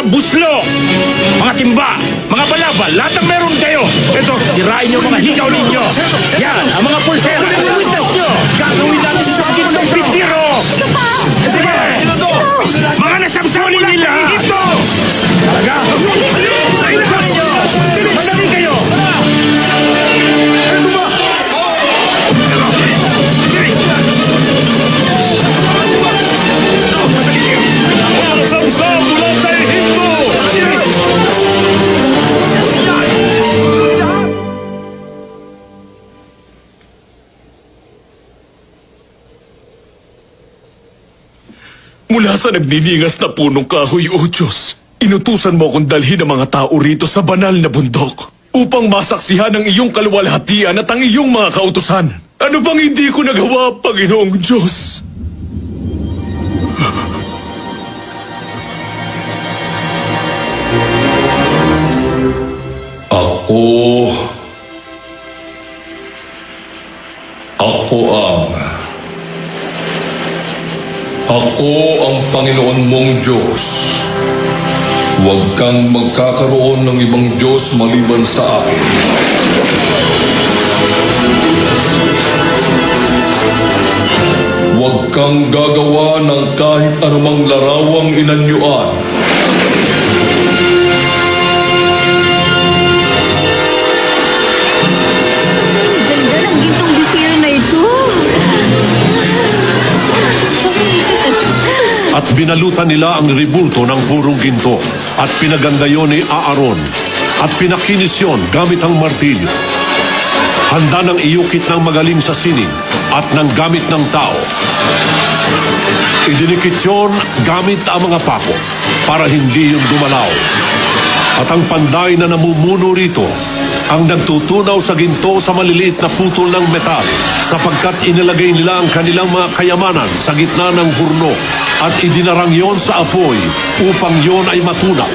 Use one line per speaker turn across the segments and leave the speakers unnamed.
mga buslo, mga timba, mga balabal, lahat ng meron kayo. Ito, sirain niyo mga higaw ninyo. Yan, ang mga pulsera. Mula sa
nagdiningas na punong kahoy, O Diyos, inutusan mo akong dalhin ang mga tao rito sa banal na bundok upang masaksihan ang iyong kaluwalhatian at ang iyong mga kautusan. Ano bang hindi ko nagawa, Panginoong Diyos?
Ako... Ako ang... Ako ang Panginoon mong Diyos. Huwag kang magkakaroon ng ibang Diyos maliban sa akin. Huwag kang gagawa ng kahit anumang larawang inanyuan
binalutan nila ang ribulto ng purong ginto at pinaganda yon ni Aaron at pinakinis yon gamit ang martilyo. Handa ng iyukit ng magaling sa sining at ng gamit ng tao. Idinikit yon gamit ang mga pako para hindi yun dumalaw. At ang panday na namumuno rito ang nagtutunaw sa ginto sa maliliit na putol ng metal sapagkat inilagay nila ang kanilang mga kayamanan sa gitna ng hurno at idinarang yon sa apoy upang yon ay matunaw.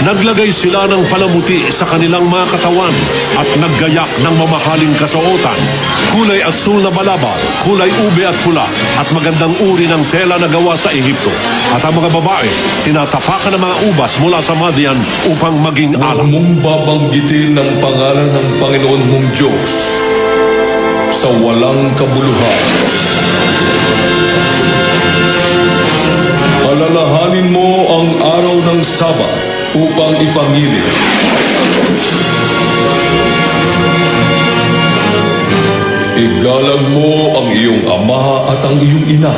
Naglagay sila ng palamuti sa kanilang mga katawan at naggayak ng mamahaling kasuotan. Kulay asul na balabal, kulay ube at pula at magandang uri ng tela na gawa sa Ehipto. At ang mga babae, tinatapakan ng mga ubas mula sa Madian upang maging
Huwag
alam.
mong babanggitin ang pangalan ng Panginoon mong Diyos sa walang kabuluhan. Sabat upang ipangili. Igalang mo ang iyong ama at ang iyong ina.